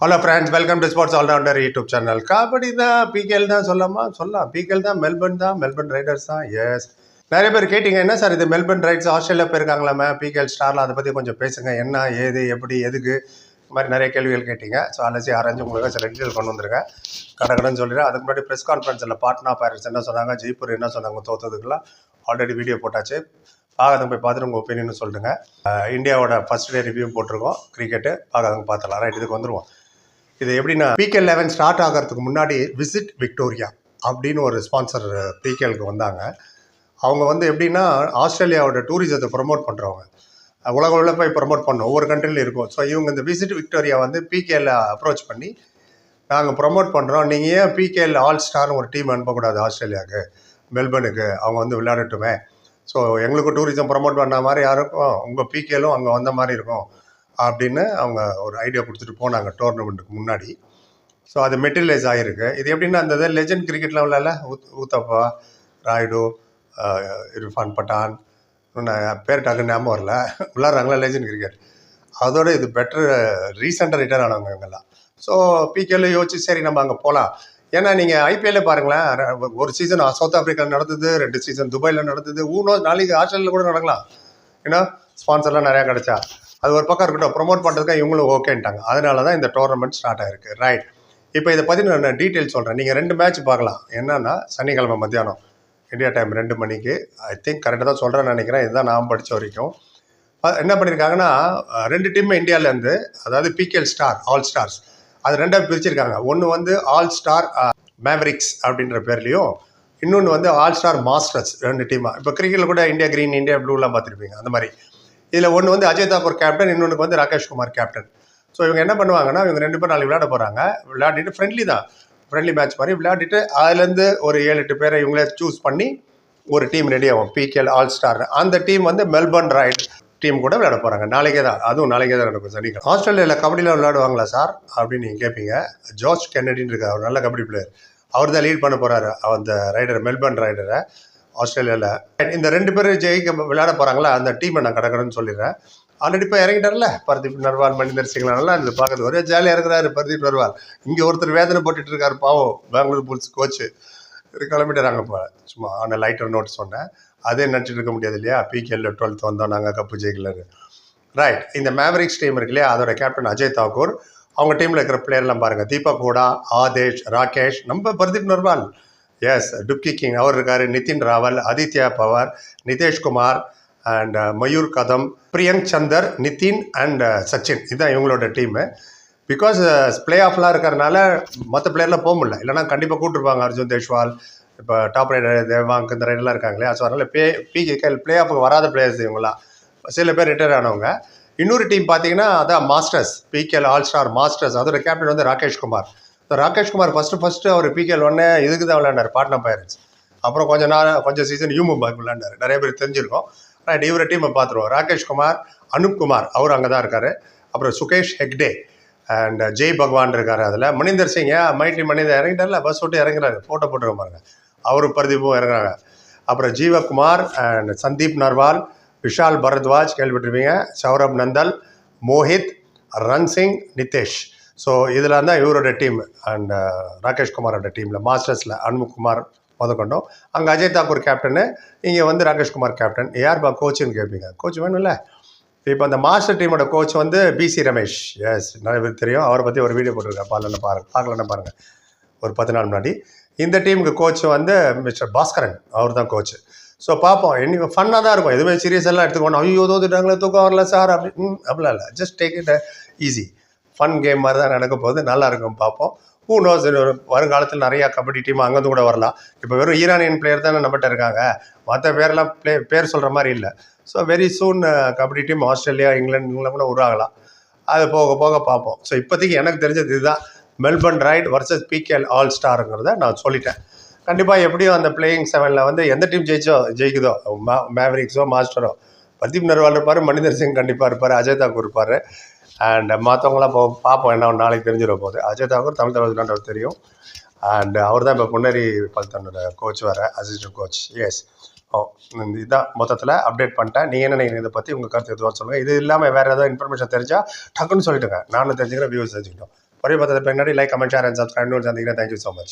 Hello friends welcome to sports allrounder YouTube channel kabaddi தான் PKL தான் சொல்லாமா? சொல்லலாம் பிகேல் தான் மெல்பர்ன் தான் மெல்பர்ன் ரைடர்ஸ் தான் எஸ் நிறைய பேர் கேட்டிங்க என்ன சார் இது? மெல்பர்ன் ரைட்ஸ் ஆஸ்திரேலியா போயிருக்காங்களாமே பிகேல் ஸ்டாரில் அதை பற்றி கொஞ்சம் பேசுங்க. என்ன ஏது எப்படி எதுக்கு? இந்த மாதிரி நிறைய கேள்விகள் கேட்டிங்க. ஸோ அலசி ஆராய்ஞ்சு உங்களுக்கு சில டீட்டெயில் கொண்டு வந்திருக்கேன். கடகடன்னு சொல்லிடுறேன் அதுக்கு முன்னாடி ப்ரெஸ் கான்ஃபரன்ஸில் பாட்னா பேரண்ட்ஸ் என்ன சொன்னாங்க? ஜெய்ப்பூர் என்ன சொன்னாங்க? தோத்ததுக்கெல்லாம் ஆல்ரெடி வீடியோ போட்டாச்சு. பார்க்காதவங்க போய் பார்த்துட்டு உங்கள் ஒப்பீனியன் சொல்லிட்டுங்க இந்தியாவோட ஃபஸ்ட் டே ரிவ்யூ போட்டிருக்கோம். கிரிக்கெட்டு பார்க்காதவங்க பார்த்துலாம் ரைட் இதுக்கு வந்துருவோம். இது எப்படின்னா பிகே லெவன் ஸ்டார்ட் ஆகிறதுக்கு முன்னாடி விசிட் விக்டோரியா அப்படின்னு ஒரு ஸ்பான்சர் பிகேலுக்கு வந்தாங்க. அவங்க வந்து எப்படின்னா ஆஸ்திரேலியாவோட டூரிசத்தை ப்ரொமோட் பண்ணுறவங்க உலக உள்ள போய் ப்ரொமோட் பண்ணோம். ஒவ்வொரு கண்ட்ரிலும் இருக்கும். ஸோ இவங்க இந்த விசிட் விக்டோரியா வந்து பிகேல அப்ரோச் பண்ணி நாங்கள் ப்ரொமோட் பண்ணுறோம் நீங்கள் ஏன் பிகேஎல் ஆல் ஸ்டார்னு ஒரு டீம் அனுப்பக்கூடாது ஆஸ்திரேலியாவுக்கு? மெல்பர்னுக்கு. அவங்க வந்து விளையாடட்டுமே. ஸோ எங்களுக்கு டூரிசம் ப்ரொமோட் பண்ண மாதிரி யாருக்கும் உங்கள் பிகேலும் அங்கே வந்த மாதிரி இருக்கும். அப்படின்னு அவங்க ஒரு ஐடியா கொடுத்துட்டு போனாங்க டோர்னமெண்ட்டுக்கு முன்னாடி. ஸோ அது மெட்டீரியலைஸ் ஆகிருக்கு இது எப்படின்னா அந்த இது லெஜெண்ட் கிரிக்கெட் லெவலில் ஊத் ஊத்தப்பா ராய்டு ஆஹ் இர்ஃபான் பட்டான் இன்னும் பேர் டக்கு ஞாபகம் வரல. விளாட்றாங்களா லெஜெண்ட் கிரிக்கெட் அதோட இது பெட்டர் ரீசெண்டாக ரிட்டர்ன் ஆனவங்க இவங்கெல்லாம். ஸோ பிகேல யோசிச்சு சரி நம்ம அங்கே போகலாம் ஏன்னா நீங்கள் ஐபிஎல்ல பாருங்களேன் ஒரு சீசன் சவுத் ஆஃப்ரிக்காவில் நடந்தது ரெண்டு சீசன் துபாயில் நடந்தது ஊனோ நாளைக்கு ஆஸ்திரேலியாவில் கூட நடக்கலாம். ஏன்னா ஸ்பான்சர்லாம் நிறையா கிடச்சா. அது ஒரு பக்கம் இருக்கட்டும் ப்ரோமோட் பண்ணுறதுக்கு இவங்களும் ஓகேன்ட்டாங்க அதனால தான் இந்த டோர்னமெண்ட் ஸ்டார்ட் ஆயிருக்கு. ரைட் இப்போ இதை பற்றி நான் டீட்டெயில் சொல்கிறேன் நீங்கள் ரெண்டு மேட்ச் பார்க்கலாம். என்னன்னா சனிக்கிழமை மத்தியானம் இந்தியா டைம் ரெண்டு மணிக்கு. ஐ திங்க் கரெக்டாக தான் சொல்கிறேன்னு நினைக்கிறேன். இதுதான் நான் படித்த வரைக்கும். என்ன பண்ணியிருக்காங்கன்னா ரெண்டு டீம் இந்தியாவிலேருந்து அதாவது பிகேஎல் ஸ்டார் ஆல் ஸ்டார்ஸ் அது ரெண்டாக பிரிச்சிருக்காங்க. ஒன்று வந்து ஆல் ஸ்டார் மேவரிக்ஸ் அப்படின்ற பேர்லேயும் இன்னொன்று வந்து ஆல் ஸ்டார் மாஸ்டர்ஸ் ரெண்டு டீமாக இப்போ கிரிக்கெட்டில் கூட இந்தியா க்ரீன் இந்தியா ப்ளூலாம் பார்த்துருப்பீங்க. அந்த மாதிரி. இதில் ஒன்று வந்து அஜய் தாக்கூர் கேப்டன் இன்னொன்று வந்து ராகேஷ் குமார் கேப்டன் ஸோ இவங்க என்ன பண்ணுவாங்கன்னா இவங்க ரெண்டு பேரும் நாளைக்கு விளையாட போகிறாங்க விளையாடிட்டு ஃப்ரெண்ட்லி தான். ஃப்ரெண்ட்லி மேட்ச் மாதிரி விளையாடிட்டு அதுலேருந்து ஒரு ஏழு எட்டு பேரை இவங்களே சூஸ் பண்ணி ஒரு டீம் ரெடி ஆகும். பிகேஎல் ஆல் ஸ்டார் அந்த டீம் வந்து மெல்பர்ன் ரைட் டீம் கூட விளையாட போகிறாங்க நாளைக்கே தான். அதுவும் நாளைக்கே தான் நடக்கும் சனிக்கிழமை. ஆஸ்திரேலியாவில் கபடியில் விளையாடுவாங்களா சார் அப்படின்னு நீங்கள் கேட்பீங்க ஜார்ஜ் கென்னடின்னு இருக்கார். அவர் நல்ல கபடி பிளேயர் அவர் தான் லீட் பண்ண போகிறாரு அந்த ரைடர் மெல்பர்ன் ரைடரை ஆஸ்திரேலியாவில் இந்த ரெண்டு பேரும் ஜெயிக்க விளையாட போகிறாங்களா அந்த டீமை நான் கடக்கணும்னு சொல்லிடுறேன். ஆல்ரெடி இப்போ இறங்கிட்டார்ல? பர்தீப் நர்வால் மணிந்தர் சிங்லாம் நல்லா இருந்து பார்க்குறது ஒரே ஜாலியாக இருக்கிறாரு பர்தீப் நர்வால். இங்கே ஒருத்தர் வேதனை போட்டுட்டு இருக்காரு பாவம். பெங்களூர் புல்ஸ் கோச்சு கிளம்பிட்டாங்க இப்போ சும்மா ஆனால் லைட்டர் நோட் சொன்னேன். அதே நினச்சிட்டு இருக்க முடியாது இல்லையா? பிகேல டுவெல்த் வந்தோம் நாங்கள் கப்பு ஜெயிக்கலன்னு. ரைட் இந்த மேவரிக்ஸ் டீம் இருக்கு இல்லையா? அதோட கேப்டன் அஜய் தாக்கூர். அவங்க டீமில் இருக்கிற பிளேயர்லாம் பாருங்கள் தீபக் ஹூடா ஆதேஷ் ராகேஷ். நம்ம பர்தீப் நர்வால். எஸ் டுப்கி கிங் அவர் இருக்கார் Nitin Rawal Aditya Pawar Nitesh Kumar and uh, Mayur Kadam Priyank Chander Nitin and uh, Sachin. இதுதான் இவங்களோட டீமு பிகாஸ் பிளே ஆஃப்லாம் இருக்கிறனால மற்ற பிளேயர்லாம் போக முடியல. இல்லைனா கண்டிப்பாக கூப்பிட்டுருப்பாங்க அர்ஜுன் தேஷ்வால் இப்போ டாப் ரைடர் தேவாங்க் இந்த ரைடர்லாம் இருக்காங்களே ஸோ அதனால் பே பிகேஎல் பிளே ஆஃபுக்கு வராத பிளேயர்ஸ் இவங்களாம் சில பேர் ரிட்டையர் ஆனவங்க. இன்னொரு டீம் பார்த்தீங்கன்னா அதான் masters PKL all star masters அதோட கேப்டன் வந்து Rakesh Kumar. So Rakesh Kumar first first அவர் பிகேஎல் ஒன்னே இதுக்கு தான் விளையாண்டார். பாட்னா பைரட்ஸ் அப்புறம் கொஞ்சம் நாள் கொஞ்சம் சீசன் யூ மும்பாய்க்கு விளையாண்டார். நிறைய பேர் தெரிஞ்சிருக்கோம். ஆனால் இவர டீமை பார்த்துருவோம். ராகேஷ்குமார் அனுப்குமார் அவர் அங்கே தான் இருக்கார். அப்புறம் சுகேஷ் ஹெக்டே அண்ட் ஜெய் பகவான் இருக்கார் அதில். மணிந்தர் சிங் ஏன் மைட்லி மணிந்தர் இறங்கிட்டார்ல? பஸ் விட்டு இறங்குறாரு. ஃபோட்டோ போட்டுருக்க பாருங்க. அவரும் பிரதீப்பும் இறங்குறாங்க. அப்புறம் ஜீவகுமார் அண்ட் சந்தீப் நர்வால் விஷால் பரத்வாஜ் கேள்விப்பட்டிருப்பீங்க. சௌரப் நந்தல் மோஹித் ரன்சிங் நிதேஷ். ஸோ இதில் தான் இவரோட டீம் அண்ட் ராகேஷ் uh, குமாரோட டீமில் மாஸ்டர்ஸில் அன்முகுமார் முதற்கொண்டும். அங்கே அஜய் தாக்கூர் கேப்டனு இங்கே வந்து ராகேஷ் குமார் கேப்டன் யார்பா கோச்சுன்னு கேட்பீங்க கோச் வேணும்ல? இப்போ அந்த மாஸ்டர் டீமோட கோச் வந்து பிசி ரமேஷ். எஸ் நிறைய பேர் தெரியும். அவரை பற்றி ஒரு வீடியோ போட்டிருக்கேன் பார்க்கலன்னு பாருங்கள் பார்க்கலன்னு பாருங்கள் ஒரு பத்து நாள் முன்னாடி. இந்த டீமுக்கு கோச் வந்து மிஸ்டர் பாஸ்கரன். அவர் தான் கோச் ஸோ பார்ப்போம். இன்னைக்கு ஃபன்னாக தான் இருக்கும். எதுவுமே சீரியஸ் எல்லாம் எடுத்துக்கணும் ஐயோ தோத்துட்டாங்களே தூக்கம் வரல சார் அப்படி அப்படிலாம் இல்லை. Just take it easy fun game மாதிரி தான் நடக்க போகுது. நல்லா இருக்கும் பார்ப்போம். ஹூ நோஸ் வருங்காலத்தில் நிறையா கபடி டீம் அங்கேருந்து கூட வரலாம். இப்போ வெறும் ஈரானியன் பிளேயர் தானே நம்மகிட்ட இருக்காங்க. மற்ற பேரெல்லாம் பிளே பேர் சொல்கிற மாதிரி இல்லை. So very soon kabaddi team Australia England இவங்களாம் கூட உருவாகலாம். அது போக போக பார்ப்போம். ஸோ இப்போதைக்கு எனக்கு தெரிஞ்சது இதுதான். Melbourne raid versus PKL all ஸ்டாருங்கிறத நான் சொல்லிட்டேன். கண்டிப்பாக எப்படியும் அந்த பிளேயிங் செவனில் வந்து எந்த டீம் ஜெயிச்சோ ஜெயிக்குதோ மா மேவரிக்ஸோ மாஸ்டரோ பிரதீப் நர்வால் இருப்பார் மணிந்தர் சிங் கண்டிப்பாக இருப்பார் அஜய் தாக்கூர் இருப்பார். அண்ட் மற்றவங்களாம் இப்போ பார்ப்போம் என்ன ஒன்று நாளைக்கு தெரிஞ்சிட போகுது அஜய் தாக்கூர் தமிழ் தலைவர் தெரியும். அண்ட் அவர் தான் இப்போ பொன்னேரி பல்தனோட கோச் வேறு அசிஸ்டன்ட் கோச் எஸ் ஓ இதுதான் மொத்தத்தில் அப்டேட் பண்ணிட்டேன். நீங்கள் என்ன நினைக்கிறீங்க? இதை பற்றி உங்கள் கருத்து எதுவாக சொல்லுங்கள் இது இல்லாமல் வேறு ஏதாவது இன்ஃபர்மேஷன் தெரிஞ்சால் டக்குன்னு சொல்லிட்டுங்க நானும் தெரிஞ்சுக்கிறேன் வியூஸ் தெரிஞ்சுக்கிட்டோம். ஒரே பார்த்தது பின்னாடி like comment share and subscribe சந்திக்கிறேன். Thank you so much